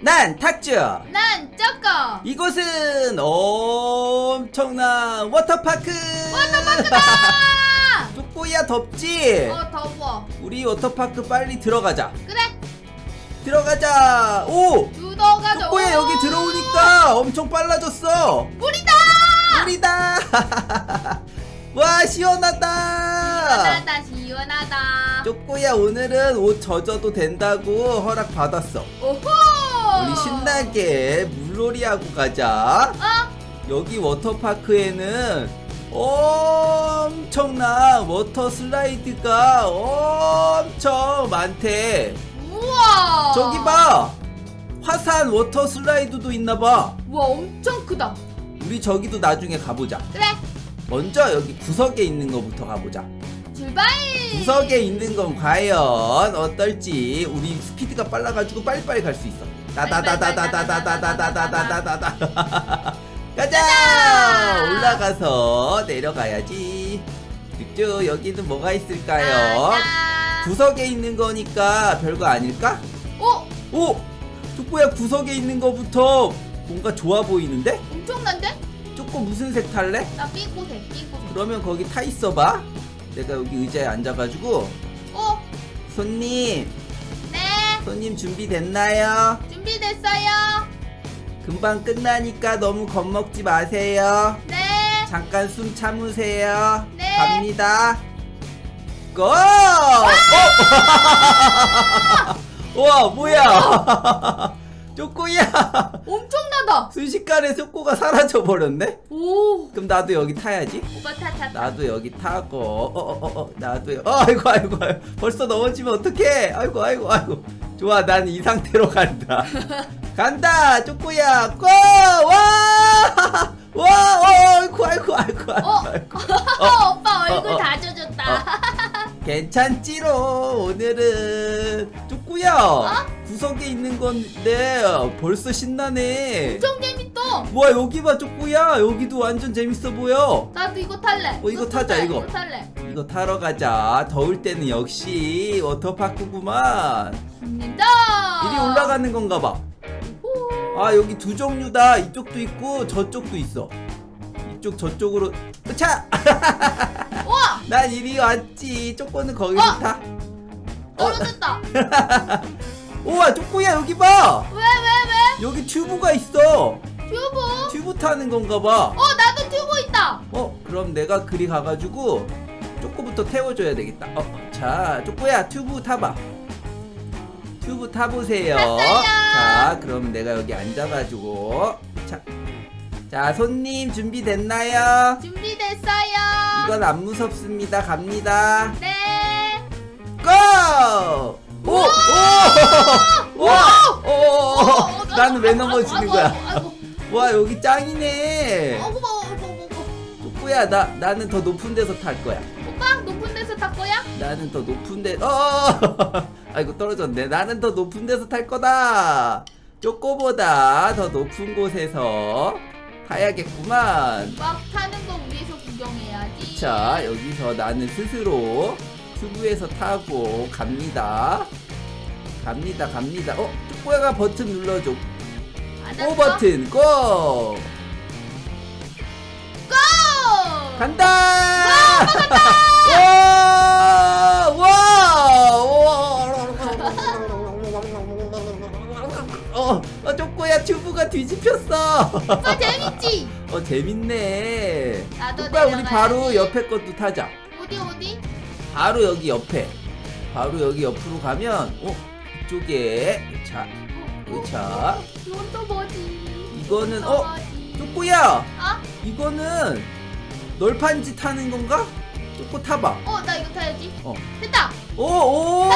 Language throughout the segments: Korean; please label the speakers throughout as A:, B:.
A: 난 탁주.
B: 난 쪼꼬.
A: 이곳은 엄청난 워터파크.
B: 워터파크다.
A: 쪼꼬야 덥지?
B: 어 더워.
A: 우리 워터파크 빨리 들어가자.
B: 그래.
A: 들어가자. 오!
B: 유도가
A: 쪼꼬야 여기 들어오니까 엄청 빨라졌어.
B: 물이다.
A: 물이다. 와 시원하다.
B: 시원하다 시원하다.
A: 쪼꼬야 오늘은 옷 젖어도 된다고 허락 받았어.
B: 오호.
A: 우리 신나게 물놀이 하고 가자.
B: 어?
A: 여기 워터파크에는 엄청난 워터 슬라이드가 엄청 많대.
B: 우와.
A: 저기 봐. 화산 워터 슬라이드도 있나 봐.
B: 우와 엄청 크다.
A: 우리 저기도 나중에 가보자.
B: 그래.
A: 먼저 여기 구석에 있는 거부터 가보자.
B: 출발.
A: 구석에 있는 건 과연 어떨지 우리 스피드가 빨라가지고 빨리빨리 갈 수 있어. 다다다다다다다다다다다다다다다. 가자! 올라가서 내려가야지. 쭉 여기는 뭐가 있을까요?
B: 가자.
A: 구석에 있는 거니까 별거 아닐까?
B: 오
A: 오! 족보야 구석에 있는 거부터 뭔가 좋아 보이는데?
B: 엄청난데?
A: 조금 무슨 색 탈래?
B: 나 삐꼬색 삐꼬색.
A: 그러면 거기 타 있어봐. 내가 여기 의자에 앉아가지고
B: 오.
A: 손님,
B: 네.
A: 손님 준비됐나요?
B: 준비됐어요.
A: 금방 끝나니까 너무 겁먹지 마세요.
B: 네.
A: 잠깐 숨 참으세요.
B: 네.
A: 갑니다. 고! 어! 와 뭐야? 쪼꼬야
B: 엄청나다.
A: 순식간에 쪼꼬가 사라져 버렸네.
B: 오.
A: 그럼 나도 여기 타야지.
B: 오빠 타타.
A: 나도 여기 타고 어 어 어 어, 나도 여- 어, 아이고 아이고 아이고 벌써 넘어지면 어떡해 아이고 아이고 아이고 좋아 난 이 상태로 간다 간다 쪼꼬야 고 와와 아이고 아이고 아이고
B: 어.
A: 아이고
B: 오빠 얼굴
A: 어, 어.
B: 다 젖었다.
A: 괜찮지로 오늘은 쪼꼬야 구석에 있는 건데 벌써 신나네
B: 엄청 재밌다.
A: 와 여기 봐 쪼꼬야 여기도 완전 재밌어 보여
B: 나도 이거 탈래.
A: 어, 이거 타자,
B: 탈래,
A: 이거.
B: 탈래.
A: 이거 타러 가자. 더울 때는 역시 워터파크구만.
B: 갑니다.
A: 이리 올라가는 건가 봐.
B: 오.
A: 아, 여기 두 종류다. 이쪽도 있고 저쪽도 있어. 이쪽 저쪽으로. 차!
B: 우와.
A: 난 이리 왔지. 쪼꼬는 거기로
B: 어?
A: 타.
B: 떨어졌다.
A: 우와, 쪼꼬야 여기 봐.
B: 왜왜 왜?
A: 여기 튜브가 있어.
B: 튜브.
A: 튜브 타는 건가 봐.
B: 어 나도 튜브 있다.
A: 어, 그럼 내가 그리 가가지고 쪼꼬부터 태워줘야 되겠다. 어, 자, 쪼꼬야 튜브 타봐. 튜브 타보세요.
B: 탔어요.
A: 자, 그럼 내가 여기 앉아가지고 자, 자 손님 준비됐나요?
B: 준비됐어요.
A: 이건 안 무섭습니다. 갑니다.
B: 네.
A: 고! 오! 오! 와! 오!
B: 어,
A: 나는 왜 넘어지는 거야? 와, 여기 짱이네.
B: 어구 어구 어구 어구.
A: 쪼꼬야, 나 나는 더 높은 데서 탈 거야.
B: 오빠 높은 데서 탈 거야?
A: 나는 더 높은 데, 어! 아이고, 떨어졌네. 나는 더 높은 데서 탈 거다. 쪼꼬보다 더 높은 곳에서 타야겠구만.
B: 막 타는 거 위에서 구경해야지.
A: 자, 여기서 나는 스스로 튜브에서 타고 갑니다. 갑니다, 갑니다. 어, 쪼꼬야가 버튼 눌러줘. 고 버튼, 고!
B: 고!
A: 간다! 와! 와! 어, 어, 쪼꼬야 튜브가 뒤집혔어.
B: 오빠 재밌지?
A: 어, 재밌네.
B: 나도
A: 오빠 우리
B: 내려가야지.
A: 바로 옆에 것도 타자.
B: 어디 어디?
A: 바로 여기 옆에. 바로 여기 옆으로 가면 어, 이쪽에 자, 자.
B: 이건 또 뭐지?
A: 이거는
B: 또
A: 어? 쪼꼬야.
B: 아?
A: 이거는 널판지 타는 건가? 쪼꼬 타봐.
B: 어, 나 이거 타야지.
A: 어.
B: 됐다.
A: 오, 오!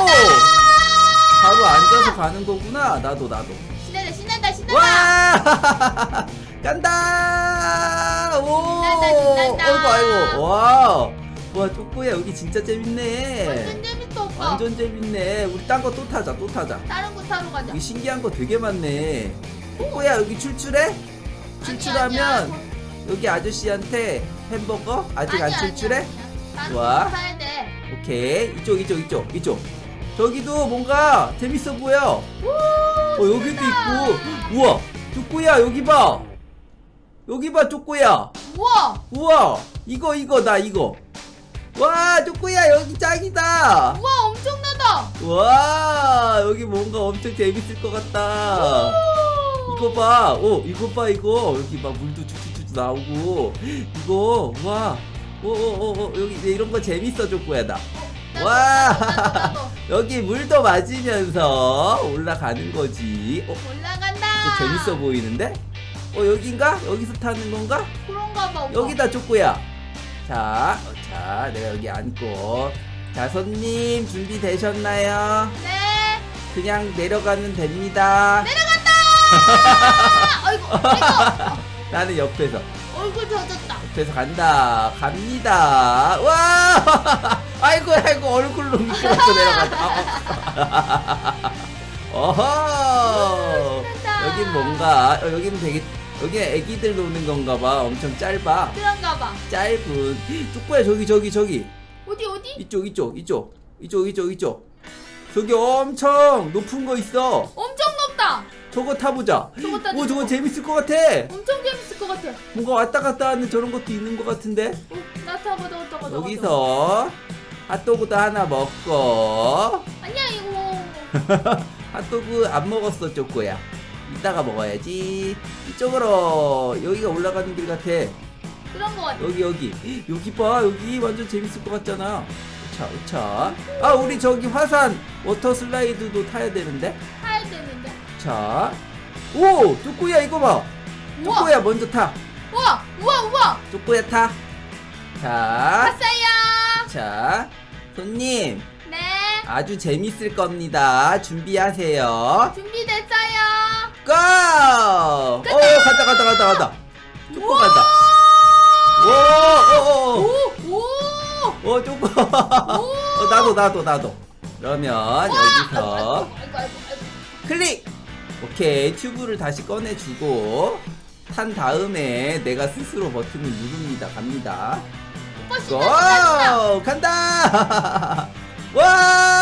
A: 바로 앉아서 가는 거구나. 나도, 나도.
B: 신난다, 신난다, 신난다.
A: 와! 간다! 오!
B: 신난다, 신난다.
A: 아이고, 아이고. 와! 와, 쪼꼬야, 여기 진짜 재밌네.
B: 완전 재밌어.
A: 완전 재밌네. 우리 딴 거 또 타자, 또 타자.
B: 다른 거 타러 가자.
A: 여기 신기한 거 되게 많네. 쪼꼬야, 여기 출출해? 출출하면
B: 아니야.
A: 여기 아저씨한테 햄버거? 아직
B: 아니야,
A: 안 출출해?
B: 아니야, 아니야. 다른
A: 좋아.
B: 거 타야 돼.
A: 오케이. 이쪽, 이쪽, 이쪽, 이쪽. 저기도 뭔가 재밌어 보여.
B: 우!
A: 어 여기도 있고 우와 쪼꼬야 여기 봐 여기 봐 쪼꼬야
B: 우와
A: 우와 이거 이거 나 이거 와 쪼꼬야 여기 짱이다
B: 우와 엄청나다
A: 와 여기 뭔가 엄청 재밌을 것 같다 이거 봐, 어 이거 봐 이거 여기 막 물도 쭉쭉쭉 나오고 이거 와, 오오오 여기 이런 거 재밌어 쪼꼬야 나.
B: 나도,
A: 와.
B: 나도, 나도, 나도.
A: 여기 물도 맞으면서 올라가는 거지. 어
B: 올라간다
A: 재밌어 보이는데? 어 여긴가? 여기서 타는 건가?
B: 그런가 봐 오빠.
A: 여기다 쪼꼬야. 자, 어, 자 내가 여기 앉고. 자 손님 준비되셨나요?
B: 네
A: 그냥 내려가면 됩니다.
B: 아, 아이고 아이고
A: 나는 옆에서.
B: 얼굴 젖었다
A: 옆에서 간다 갑니다 와 아이고 아이고 얼굴로 미끄러져 내려간다 어허
B: 신난다.
A: 여긴 뭔가 어, 여기는 되게 여기 애기들 노는 건가 봐. 엄청 짧아.
B: 그런가 봐.
A: 짧은. 뚝보야 저기 저기 저기.
B: 어디 어디?
A: 이쪽 이쪽 이쪽. 이쪽 이쪽 이쪽. 저기 엄청 높은 거 있어.
B: 엄청 높다.
A: 저거 타보자.
B: 저거 타자,
A: 오 저거
B: 저거.
A: 재밌을 것 같아.
B: 엄청 재밌을 것 같아.
A: 뭔가 왔다 갔다 하는 저런 것도 있는 것 같은데?
B: 어, 나 타봐 타봐 타봐
A: 여기서 핫도그도 하나 먹고.
B: 아니야 이거.
A: 핫도그 안 먹었어 쪼꼬야 이따가 먹어야지. 이쪽으로 여기가 올라가는 길 같아.
B: 그런 거 같아.
A: 여기 여기. 여기 봐. 여기 완전 재밌을 것 같잖아. 자, 자. 아 우리 저기 화산 워터 슬라이드도 타야 되는데?
B: 타야 되는데.
A: 자오 쪼꼬야 이거 봐.
B: 우와.
A: 쪼꼬야 먼저 타.
B: 우와 우와 우와.
A: 쪼꼬야 타자.
B: 왔어요.
A: 자, 손님.
B: 네.
A: 아주 재밌을 겁니다. 준비하세요.
B: 준비됐
A: 고! 어, 간다, 간다, 간다, 간다. 쪼꼬 간다. 오, 오, 오,
B: 오오
A: 오, 쪼꼬. 어, 나도, 나도, 나도. 그러면 여기서
B: 아이고 아이고 아이고
A: 클릭! 오케이, 튜브를 다시 꺼내주고 탄 다음에 내가 스스로 버튼을 누릅니다. 갑니다.
B: 오빠 신나
A: 고! 간다! 와!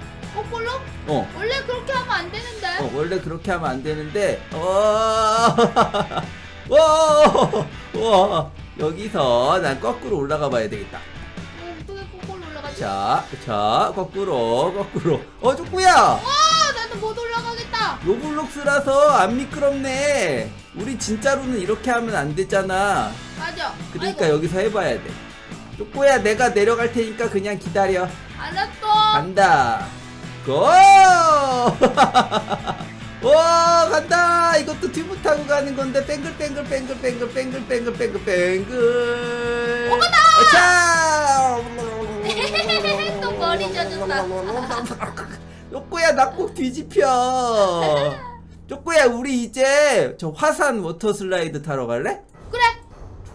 B: 거꾸로? 어, 원래 그렇게 하면 안 되는데
A: 어 원래 그렇게 하면 안 되는데 어, 와, 와 여기서 난 거꾸로 올라가 봐야 되겠다.
B: 어, 어떻게 거꾸로 올라가지?
A: 자, 자 거꾸로 거꾸로 어 쪼꼬야
B: 아 나도 못 올라가겠다
A: 로블록스라서 안 미끄럽네. 우리 진짜로는 이렇게 하면 안 되잖아.
B: 맞아
A: 그러니까
B: 아이고,
A: 여기서 해봐야 돼. 쪼꼬야 내가 내려갈 테니까 그냥 기다려.
B: 알았어
A: 간다. 고! 와 간다. 이것도 튜브 타고 가는 건데 뱅글 뱅글 뱅글 뱅글 뱅글 뱅글 뱅글 뱅글. 오가다. 자.
B: 또 머리 젖었다.
A: 쪼꼬야 나 꼭 뒤집혀. 쪼꼬야 우리 이제 저 화산 워터 슬라이드 타러 갈래?
B: 그래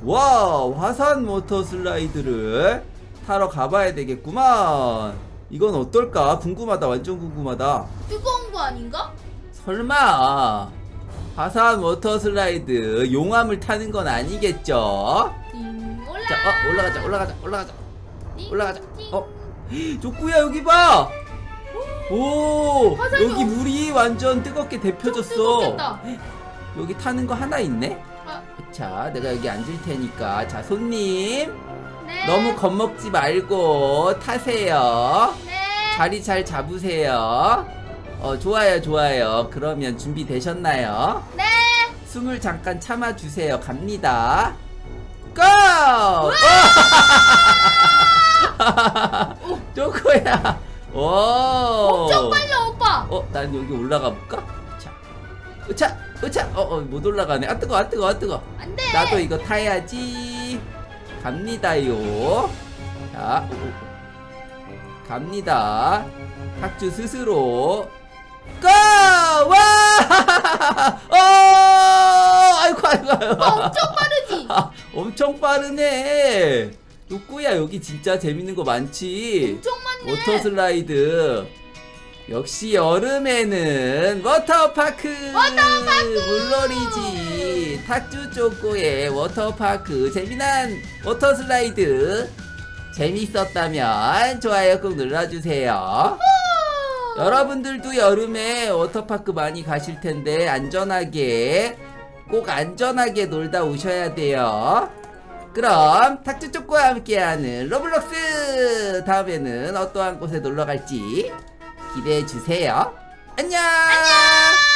A: 와 화산 워터 슬라이드를 타러 가봐야 되겠구만 이건 어떨까? 궁금하다. 완전 궁금하다.
B: 뜨거운 거 아닌가?
A: 설마. 화산 워터 슬라이드. 용암을 타는 건 아니겠죠?
B: 띵 올라
A: 자 어, 올라가자 올라가자 올라가자.
B: 띵,
A: 올라가자.
B: 띵.
A: 어? 조꾸야 여기 봐! 오!
B: 화산이
A: 여기
B: 엄-
A: 물이 완전 뜨겁게 데펴졌어.
B: 뜨겁겠다.
A: 여기 타는 거 하나 있네?
B: 아,
A: 자 내가 여기 앉을 테니까. 자 손님
B: 네.
A: 너무 겁먹지 말고 타세요.
B: 네.
A: 자리 잘 잡으세요. 어, 좋아요, 좋아요. 그러면 준비되셨나요?
B: 네.
A: 숨을 잠깐 참아주세요. 갑니다. 고! 오! 쪼코야. 오!
B: 엄청 빨라 오빠.
A: 어, 난 여기 올라가 볼까? 자, 으차, 으차. 어, 어, 못 올라가네. 아 뜨거, 아 뜨거, 아 뜨거.
B: 안 돼.
A: 나도 이거 타야지. 갑니다요. 자. 갑니다. 탁주 스스로 고! 와! 어! 아이고 아이고 아이고.
B: 오빠 엄청 빠르지?
A: 아, 엄청 빠르네. 누구야 여기 진짜 재밌는 거 많지.
B: 엄청 많네.
A: 워터 슬라이드. 역시 여름에는 워터파크.
B: 워터파크!
A: 물놀이지. 탁주 쪼꼬의 워터파크. 재미난 워터 슬라이드. 재밌었다면 좋아요 꼭 눌러주세요. 여러분들도 여름에 워터파크 많이 가실 텐데 안전하게 꼭 안전하게 놀다 오셔야 돼요. 그럼 탁주 쪼꼬와 함께하는 로블록스 다음에는 어떠한 곳에 놀러 갈지 기대해 주세요. 안녕. 안녕.